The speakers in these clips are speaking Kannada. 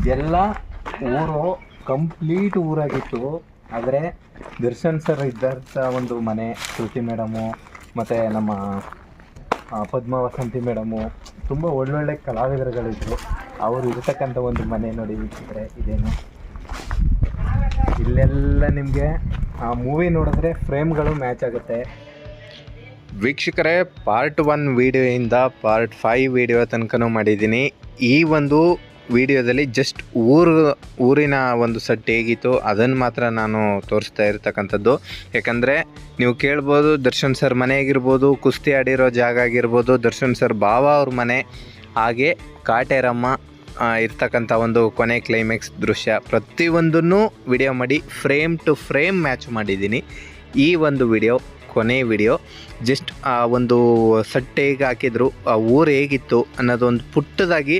ಇದೆಲ್ಲ ಊರು ಕಂಪ್ಲೀಟ್ ಊರಾಗಿತ್ತು. ಆದರೆ ದರ್ಶನ್ ಸರ್ ಇದ್ದಂಥ ಒಂದು ಮನೆ, ಶ್ರುತಿ ಮೇಡಮು, ಮತ್ತು ನಮ್ಮ ಪದ್ಮ ವಸಂತಿ ಮೇಡಮು, ತುಂಬ ಒಳ್ಳೊಳ್ಳೆ ಕಲಾವಿದರುಗಳಿದ್ರು. ಅವರು ಇರತಕ್ಕಂಥ ಒಂದು ಮನೆ ನೋಡಿ ವೀಕ್ಷಕರೇ, ಇದೇನು. ಇಲ್ಲೆಲ್ಲ ನಿಮಗೆ ಆ ಮೂವಿ ನೋಡಿದ್ರೆ ಫ್ರೇಮ್ಗಳು ಮ್ಯಾಚ್ ಆಗುತ್ತೆ. ವೀಕ್ಷಕರೇ ಪಾರ್ಟ್ ಒನ್ ವಿಡಿಯೋಯಿಂದ ಪಾರ್ಟ್ ಫೈವ್ ವಿಡಿಯೋ ತನಕನೂ ಮಾಡಿದ್ದೀನಿ. ಈ ಒಂದು ವಿಡಿಯೋದಲ್ಲಿ ಜಸ್ಟ್ ಊರು, ಊರಿನ ಒಂದು ಸೆಟ್ ಹೇಗಿತ್ತು ಅದನ್ನು ಮಾತ್ರ ನಾನು ತೋರಿಸ್ತಾ ಇರ್ತಕ್ಕಂಥದ್ದು. ಯಾಕಂದರೆ ನೀವು ಕೇಳ್ಬೋದು, ದರ್ಶನ್ ಸರ್ ಮನೆ ಆಗಿರ್ಬೋದು ಕುಸ್ತಿ ಆಡಿರೋ ಜಾಗ ಆಗಿರ್ಬೋದು, ದರ್ಶನ್ ಸರ್ ಬಾವ ಅವ್ರ ಮನೆ, ಹಾಗೆ ಕಾಟೇರಮ್ಮ ಇರ್ತಕ್ಕಂಥ ಒಂದು ಕೊನೆ ಕ್ಲೈಮ್ಯಾಕ್ಸ್ ದೃಶ್ಯ. ಪ್ರತಿಯೊಂದನ್ನು ವಿಡಿಯೋ ಮಾಡಿ ಫ್ರೇಮ್ ಟು ಫ್ರೇಮ್ ಮ್ಯಾಚ್ ಮಾಡಿದ್ದೀನಿ. ಈ ಒಂದು ವಿಡಿಯೋ ಕೊನೆ ವಿಡಿಯೋ ಜಸ್ಟ್ ಆ, ಒಂದು ಸೆಟ್ ಹೇಗೆ ಹಾಕಿದ್ರು, ಆ ಊರು ಹೇಗಿತ್ತು ಅನ್ನೋದೊಂದು ಪುಟ್ಟದಾಗಿ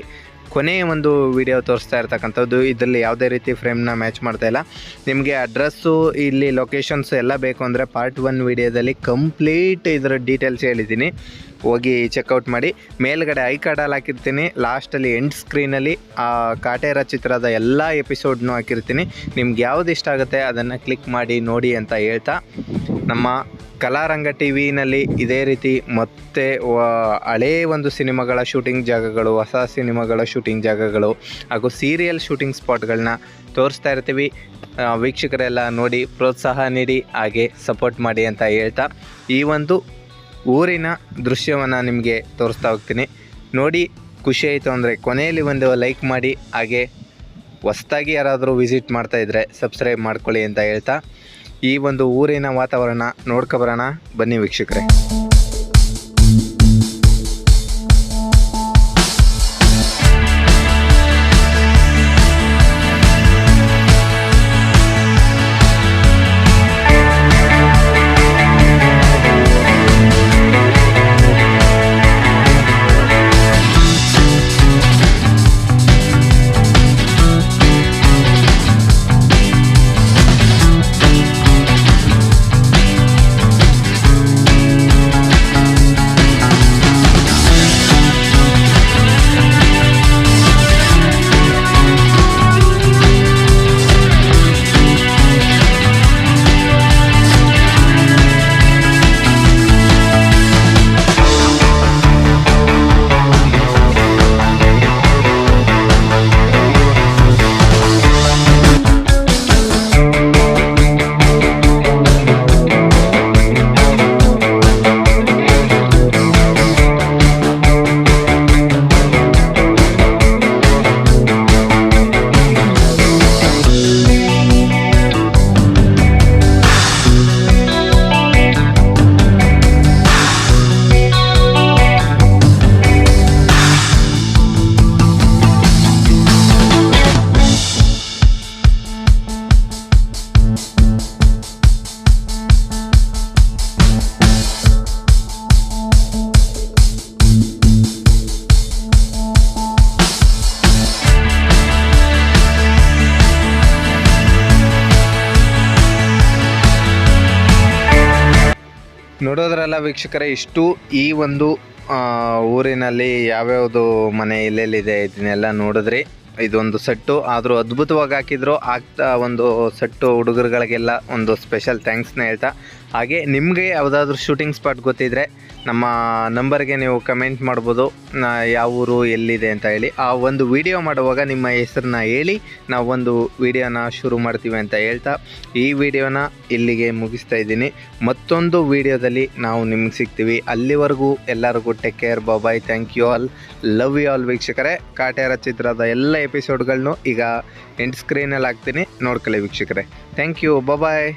ಕೊನೆಯ ಒಂದು ವಿಡಿಯೋ ತೋರಿಸ್ತಾ ಇರ್ತಕ್ಕಂಥದ್ದು, ಇದರಲ್ಲಿ ಯಾವುದೇ ರೀತಿ ಫ್ರೇಮ್ನ ಮ್ಯಾಚ್ ಮಾಡ್ತಾ ಇಲ್ಲ. ನಿಮಗೆ ಅಡ್ರೆಸ್ಸು ಇಲ್ಲಿ ಲೊಕೇಶನ್ಸ್ ಎಲ್ಲ ಬೇಕು ಅಂದರೆ ಪಾರ್ಟ್ ಒನ್ ವಿಡಿಯೋದಲ್ಲಿ ಕಂಪ್ಲೀಟ್ ಇದರ ಡೀಟೇಲ್ಸ್ ಹೇಳಿದ್ದೀನಿ. ಹೋಗಿ ಚೆಕ್ಔಟ್ ಮಾಡಿ. ಮೇಲ್ಗಡೆ ಐ ಕಾರ್ಡಲ್ಲಿ ಹಾಕಿರ್ತೀನಿ. ಲಾಸ್ಟಲ್ಲಿ ಎಂಡ್ ಸ್ಕ್ರೀನಲ್ಲಿ ಆ ಕಾಟೇರ ಚಿತ್ರದ ಎಲ್ಲ ಎಪಿಸೋಡ್ನೂ ಹಾಕಿರ್ತೀನಿ. ನಿಮ್ಗೆ ಯಾವ್ದು ಇಷ್ಟ ಆಗುತ್ತೆ ಅದನ್ನು ಕ್ಲಿಕ್ ಮಾಡಿ, ನೋಡಿ ಅಂತ ಹೇಳ್ತಾ. ನಮ್ಮ ಕಲಾರಂಗ ಟಿ ವಿನಲ್ಲಿ ಇದೇ ರೀತಿ ಮತ್ತೆ ಹಳೇ ಒಂದು ಸಿನಿಮಾಗಳ ಶೂಟಿಂಗ್ ಜಾಗಗಳು, ಹೊಸ ಸಿನಿಮಾಗಳ ಶೂಟಿಂಗ್ ಜಾಗಗಳು ಹಾಗೂ ಸೀರಿಯಲ್ ಶೂಟಿಂಗ್ ಸ್ಪಾಟ್ಗಳನ್ನ ತೋರಿಸ್ತಾ ಇರ್ತೀವಿ. ವೀಕ್ಷಕರೆಲ್ಲ ನೋಡಿ ಪ್ರೋತ್ಸಾಹ ನೀಡಿ, ಹಾಗೆ ಸಪೋರ್ಟ್ ಮಾಡಿ ಅಂತ ಹೇಳ್ತಾ ಈ ಒಂದು ಊರಿನ ದೃಶ್ಯವನ್ನು ನಿಮಗೆ ತೋರಿಸ್ತಾ ಹೋಗ್ತೀನಿ. ನೋಡಿ, ಖುಷಿ ಆಯಿತು ಅಂದರೆ ಕೊನೆಯಲ್ಲಿ ಒಂದು ಲೈಕ್ ಮಾಡಿ, ಹಾಗೆ ಹೊಸ್ದಾಗಿ ಯಾರಾದರೂ ವಿಸಿಟ್ ಮಾಡ್ತಾಯಿದ್ರೆ ಸಬ್ಸ್ಕ್ರೈಬ್ ಮಾಡ್ಕೊಳ್ಳಿ ಅಂತ ಹೇಳ್ತಾ. ಈ ಒಂದು ಊರಿನ ವಾತಾವರಣ ನೋಡ್ಕೊಬರೋಣ. ಬನ್ನಿ ವೀಕ್ಷಕರೇ. ನೋಡೋದ್ರಲ್ಲ ವೀಕ್ಷಕರೇ, ಇಷ್ಟು ಈ ಒಂದು ಊರಿನಲ್ಲಿ ಯಾವ್ಯಾವುದು ಮನೆ ಎಲ್ಲೆಲ್ಲಿದೆ ಇದನ್ನೆಲ್ಲ ನೋಡಿದ್ರಿ ಇದೊಂದು ಸೆಟ್ಟು. ಆದರೂ ಅದ್ಭುತವಾಗಿ ಹಾಕಿದ್ರು, ಆಗ್ತಾ ಒಂದು ಸೆಟ್ಟು ಹುಡುಗರುಗಳಿಗೆಲ್ಲ ಒಂದು ಸ್ಪೆಷಲ್ ಥ್ಯಾಂಕ್ಸ್ನ ಹೇಳ್ತಾ ಹಾಗೆ ನಿಮಗೆ ಯಾವುದಾದ್ರೂ ಶೂಟಿಂಗ್ ಸ್ಪಾಟ್ ಗೊತ್ತಿದ್ರೆ ನಮ್ಮ ನಂಬರ್ಗೆ ನೀವು ಕಮೆಂಟ್ ಮಾಡ್ಬೋದು. ಯಾವ ಊರು ಎಲ್ಲಿದೆ ಅಂತ ಹೇಳಿ. ಆ ಒಂದು ವಿಡಿಯೋ ಮಾಡುವಾಗ ನಿಮ್ಮ ಹೆಸರನ್ನ ಹೇಳಿ, ನಾವು ಒಂದು ವಿಡಿಯೋನ ಶುರು ಮಾಡ್ತೀವಿ ಅಂತ ಹೇಳ್ತಾ, ಈ ವಿಡಿಯೋನ ಇಲ್ಲಿಗೆ ಮುಗಿಸ್ತಾ ಇದ್ದೀನಿ. ಮತ್ತೊಂದು ವಿಡಿಯೋದಲ್ಲಿ ನಾವು ನಿಮ್ಗೆ ಸಿಗ್ತೀವಿ. ಅಲ್ಲಿವರೆಗೂ ಎಲ್ಲರಿಗೂ take care bye thank you all love you all ವೀಕ್ಷಕರೇ. ಕಾಟೇರ ಚಿತ್ರದ ಎಲ್ಲ ಎಪಿಸೋಡ್ಗಳನ್ನು ಈಗ ಎಂಡ್ ಸ್ಕ್ರೀನಲ್ಲಿ ಹಾಕ್ತೀನಿ. ನೋಡ್ಕೊಳ್ಳಿ ವೀಕ್ಷಕರೇ. Thank you bye